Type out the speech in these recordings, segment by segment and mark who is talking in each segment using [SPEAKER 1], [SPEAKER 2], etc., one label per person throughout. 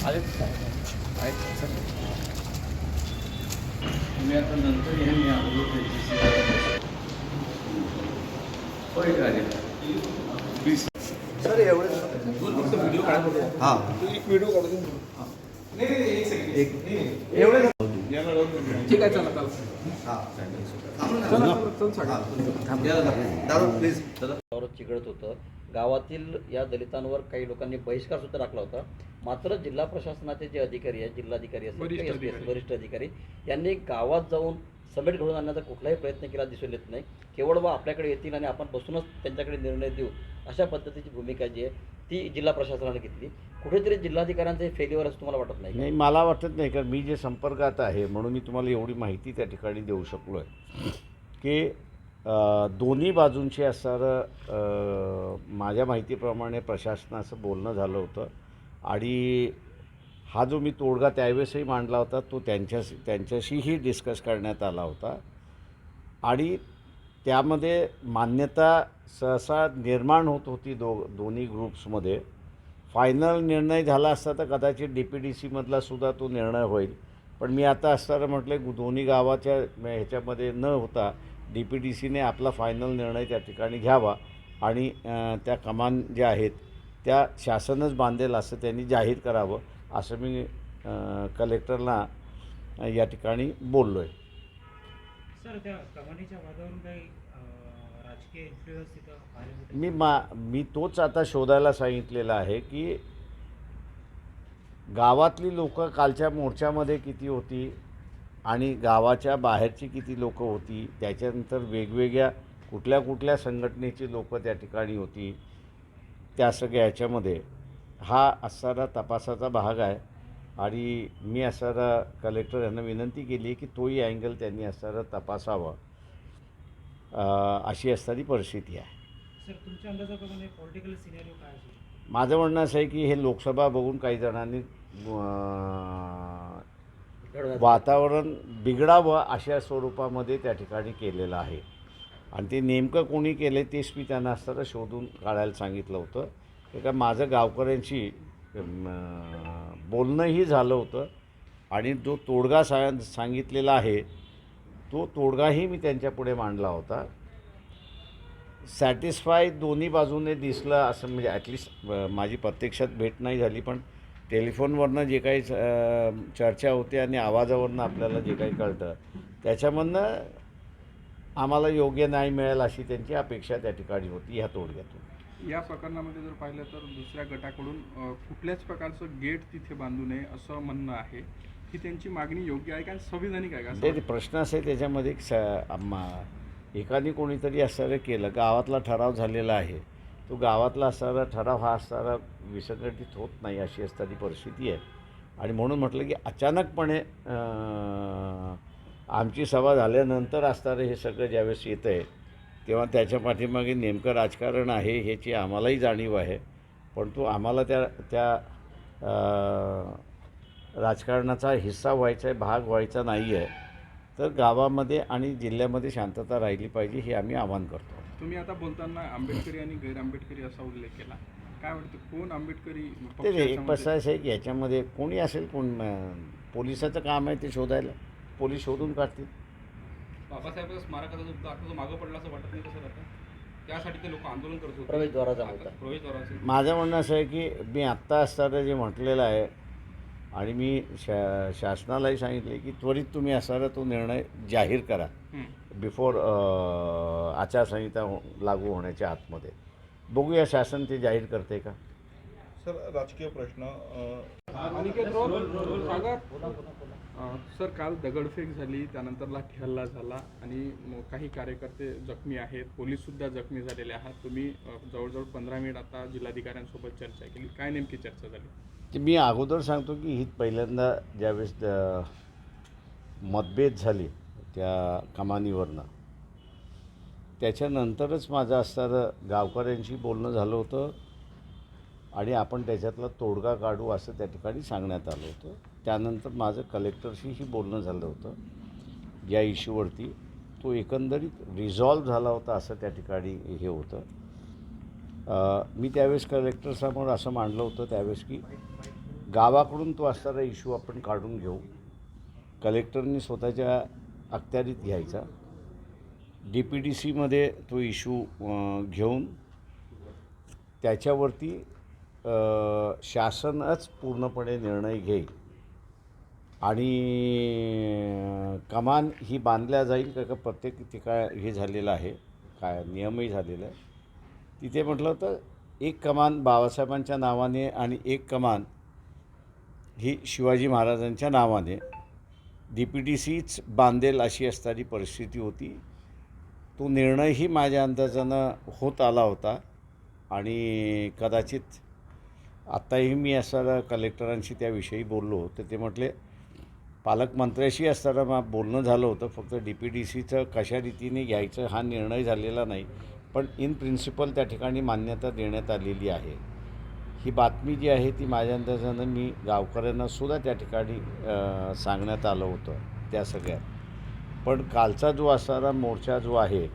[SPEAKER 1] आले आहेत सर तुम्ही आता नंतर या मी अगोदर त्यांच्याशी होय का रे? प्लीज
[SPEAKER 2] सर एवढे हां
[SPEAKER 3] एक व्हिडिओ काढून
[SPEAKER 2] एक एवढे
[SPEAKER 3] ठीक आहे चला चला
[SPEAKER 2] हां
[SPEAKER 4] चिघळत होतं गावातील या दलितांवर काही लोकांनी बहिष्कार सुद्धा टाकला होता मात्र जिल्हा प्रशासनाचे जे अधिकारी आहेत जिल्हाधिकारी असतील.
[SPEAKER 3] वरिष्ठ अधिकारी
[SPEAKER 4] यांनी गावात जाऊन समेट घडवून आणण्याचा कुठलाही प्रयत्न केला दिसून येत नाही. केवळ बा आपल्याकडे येतील आणि आपण बसूनच त्यांच्याकडे निर्णय देऊ अशा पद्धतीची भूमिका जी आहे ती जिल्हा प्रशासनाने घेतली. कुठेतरी जिल्हाधिकाऱ्यांचं हे फेल्युअर असं तुम्हाला वाटत नाही
[SPEAKER 5] नाही मला वाटत नाही कारण मी जे संपर्कात आहे म्हणून मी तुम्हाला एवढी माहिती त्या ठिकाणी देऊ शकलो आहे की दोन्ही बाजूंचे असणारं माझ्या माहितीप्रमाणे प्रशासनाचं बोलणं झालं होतं. आणि हा जो मी तोडगा त्यावेळेसही मांडला होता तो त्यांच्याशी त्यांच्याशीही डिस्कस करण्यात आला होता. आणि त्यामध्ये मान्यता सहसा निर्माण होत होती दो दोन्ही ग्रुप्समध्ये फायनल निर्णय झाला असता तर कदाचित डी पी डी सीमधला सुद्धा तो निर्णय होईल. पण मी आता असताना म्हटलं गु- दोन्ही गावाच्या ह्याच्यामध्ये न होता डी पी डी सीने आपला फायनल निर्णय त्या ठिकाणी घ्यावा. आणि त्या कमान ज्या आहेत त्या शासनच बांधेल असं त्यांनी जाहीर करावं. असं मी कलेक्टरला या ठिकाणी बोललो आहे
[SPEAKER 6] सर त्या कमानीच्या वादावरून काही अं, राजकीय इन्फ्लुएन्स तिथं पाहायला मिळतो?
[SPEAKER 5] मी मा मी तोच आता शोधायला सांगितलेला आहे की गावातली लोकं कालच्या मोर्चामध्ये किती होती आणि गावाच्या बाहेरची किती लोकं होती त्याच्यानंतर वेगवेगळ्या कुठल्या कुठल्या संघटनेची लोकं त्या ठिकाणी होती त्या सगळ्या ह्याच्यामध्ये हा असणारा तपासाचा भाग आहे. आणि मी असणारा कलेक्टर यांना विनंती केली की तोही अँगल त्यांनी असणारा तपासावा. अशी असणारी परिस्थिती आहे.
[SPEAKER 6] सर तुमच्या अंदाजाप्रमाणे पॉलिटिकल सिनेरिओ काय असेल?
[SPEAKER 5] माझं म्हणणं असं आहे की हे लोकसभा बघून काही जणांनी वातावरण बिघडावं अशा स्वरूपामध्ये त्या ठिकाणी केलेलं आहे. आणि ते नेमकं कोणी केलं तेच मी त्यांना असताना शोधून काढायला सांगितलं होतं. का माझं गावकऱ्यांशी बोलणंही झालं होतं. आणि जो तोडगा सा सांगितलेला आहे तो तोडगाही मी त्यांच्यापुढे मांडला होता. सॅटिस्फाय दोन्ही बाजूने दिसलं असं म्हणजे ॲटलिस्ट माझी प्रत्यक्षात भेट नाही झाली पण टेलिफोनवरनं जे काही चर्चा होते आणि आवाजावरनं आपल्याला जे काही कळतं त्याच्यामधनं आम्हाला योग्य न्याय मिळेल अशी त्यांची अपेक्षा त्या ठिकाणी होती ह्या तोडग्यातून.
[SPEAKER 3] या प्रकरणामध्ये जर पाहिलं तर दुसऱ्या गटाकडून कुठल्याच प्रकारचं गेट तिथे बांधू नये असं म्हणणं आहे. की त्यांची मागणी योग्य आहे का? संविधानिक आहे का?
[SPEAKER 5] ते प्रश्न असे त्याच्यामध्ये एक स एकाने कोणीतरी असणारं केलं गावातला ठराव झालेला आहे. तो गावातला असणारा ठराव हा असणारा विसंघटित होत नाही अशी असणारी परिस्थिती आहे. आणि म्हणून म्हटलं की अचानकपणे आमची सभा झाल्यानंतर असणारं हे सगळं ज्यावेळेस येतं आहे तेव्हा त्याच्या पाठीमागे नेमकं राजकारण आहे ह्याची आम्हालाही जाणीव आहे. पण तो आम्हाला त्या त्या राजकारणाचा हिस्सा व्हायचा आहे भाग व्हायचा नाही आहे. तर गावामध्ये आणि जिल्ह्यामध्ये शांतता राहिली पाहिजे हे आम्ही आवाहन करतो.
[SPEAKER 3] तुम्ही आता बोलताना आंबेडकरी आणि गैर आंबेडकरी असा उल्लेख केला. काय वाटतं कोण आंबेडकरी
[SPEAKER 5] ते एक कसं आहे की याच्यामध्ये कोणी असेल कोण पोलिसाचं काम आहे ते शोधायला? पोलीस शोधून काढतील.
[SPEAKER 7] बाबासाहेब स्मारकाचा जो आता जो मागं पडला असं वाटत नाही कसं आता त्यासाठी ते लोक आंदोलन करत होते.
[SPEAKER 4] प्रवेशद्वाराचा मुद्दा.
[SPEAKER 7] प्रवेशद्वाराचे
[SPEAKER 5] माझं म्हणणं असं आहे की मी आत्ता असताना जे म्हटलेलं आहे आणि मी शा शासनालाही सांगितले की त्वरित तुम्ही असणारा तो निर्णय जाहीर करा. बिफोर आचारसंहिता हो- लागू होण्याच्या आतमध्ये. बघूया शासन ते जाहीर करते का?
[SPEAKER 8] सर राजकीय प्रश्न
[SPEAKER 3] सर काल दगडफेक झाली त्यानंतर लाठी हल्ला झाला आणि काही कार्यकर्ते जखमी आहेत पोलीससुद्धा जखमी झालेले आहात. तुम्ही जवळजवळ पंधरा मिनिट आता जिल्हाधिकाऱ्यांसोबत चर्चा केली. काय नेमकी चर्चा झाली?
[SPEAKER 5] ते मी अगोदर सांगतो की ही पहिल्यांदा ज्यावेळेस मतभेद झाले त्या कमानीवरनं त्याच्यानंतरच माझं असणारं गावकऱ्यांशी बोलणं झालं होतं. आणि आपण त्याच्यातला तोडगा काढू असं त्या ठिकाणी सांगण्यात आलं होतं. त्यानंतर माझं कलेक्टरशीही बोलणं झालं होतं. या इश्यूवरती तो एकंदरीत रिझॉल्व झाला होता असं त्या ठिकाणी हे होतं. मी त्यावेळेस कलेक्टरसमोर असं मांडलं होतं त्यावेळेस की गावाकडून तो असणारा इश्यू आपण काढून घेऊ. कलेक्टरनी स्वतःच्या अखत्यारीत घ्यायचा. डी पी डी सीमध्ये तो इश्यू घेऊन त्याच्यावरती शासनच पूर्णपणे निर्णय घेईल. आणि कमान ही बांधल्या जाईल का का प्रत्येक ठिकाण हे झालेलं आहे काय नियमही झालेला आहे. तिथे म्हटलं तर एक कमान बाबासाहेबांच्या नावाने आणि एक कमान ही शिवाजी महाराजांच्या नावाने डी पी टी सीच बांधेल अशी असणारी परिस्थिती होती. तो निर्णयही माझ्या अंदाजानं होत आला होता आणि कदाचित आत्ताही मी असताना कलेक्टरांशी त्याविषयी बोललो तर ते म्हटले पालकमंत्र्याशी असताना मा बोलणं झालं होतं फक्त डी पी डी सीचं कशा रीतीने घ्यायचं हा निर्णय झालेला नाही पण इन प्रिन्सिपल त्या ठिकाणी मान्यता देण्यात आलेली आहे. ही बातमी जी आहे ती माझ्या अंदाजानं मी गावकऱ्यांना सुद्धा त्या ठिकाणी सांगण्यात आलं होतं त्या सगळ्यात पण कालचा जो असणारा मोर्चा जो आहे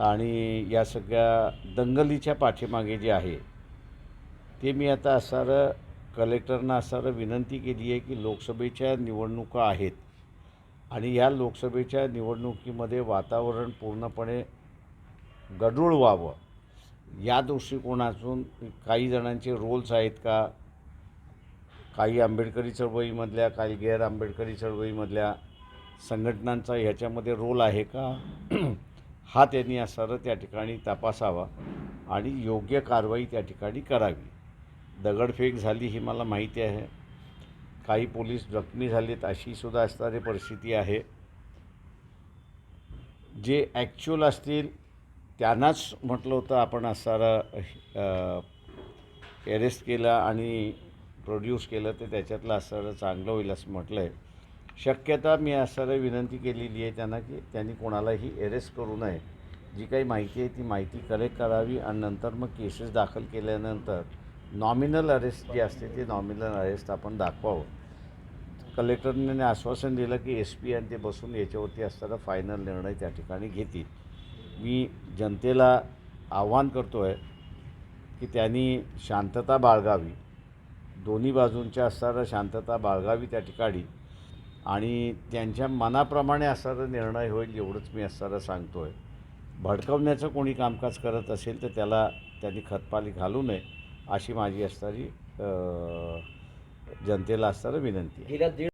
[SPEAKER 5] आणि या सगळ्या दंगलीच्या पाठीमागे जे आहे ते मी आता असणारं कलेक्टरना असणारं विनंती केली आहे की लोकसभेच्या निवडणुका आहेत आणि या लोकसभेच्या निवडणुकीमध्ये वातावरण पूर्णपणे गढूळ व्हावं. या दृष्टिकोनातून काही जणांचे रोल्स आहेत का? काही आंबेडकरी चळवळीमधल्या काही गैर आंबेडकरी चळवळीमधल्या संघटनांचा ह्याच्यामध्ये रोल आहे का? हा त्यांनी असणारं त्या ठिकाणी तपासावा आणि योग्य कारवाई त्या ठिकाणी करावी. दगडफेक झाली ही मला माहिती आहे. काही पोलीस जखमी झालेत अशीसुद्धा असणारी परिस्थिती आहे. जे ॲक्च्युअल असतील त्यांनाच म्हटलं होतं आपण असणारा अरेस्ट केला आणि प्रोड्यूस केलं तर त्याच्यातलं असणारं चांगलं होईल असं म्हटलं आहे शक्यता मी असणारं विनंती केलेली आहे त्यांना की त्यांनी कोणालाही अरेस्ट करू नये. जी काही माहिती आहे ती माहिती कलेक्ट करावी आणि नंतर मग केसेस दाखल केल्यानंतर नॉमिनल अरेस्ट जी असते ती नॉमिनल अरेस्ट आपण दाखवावं. कलेक्टरने आश्वासन दिलं की एस पी आणि ते बसून याच्यावरती असताना फायनल निर्णय त्या ठिकाणी घेतील. मी जनतेला आव्हान करतो आहे की त्यांनी शांतता बाळगावी. दोन्ही बाजूंच्या असणारा शांतता बाळगावी त्या ठिकाणी. आणि त्यांच्या मनाप्रमाणे असणारा निर्णय होईल एवढंच मी असताना सांगतो आहे भडकवण्याचं कोणी कामकाज करत असेल तर त्याला त्यांनी खतपाली घालू नये. अशी माझी असणारी जनतेला असणारी विनंती आहे.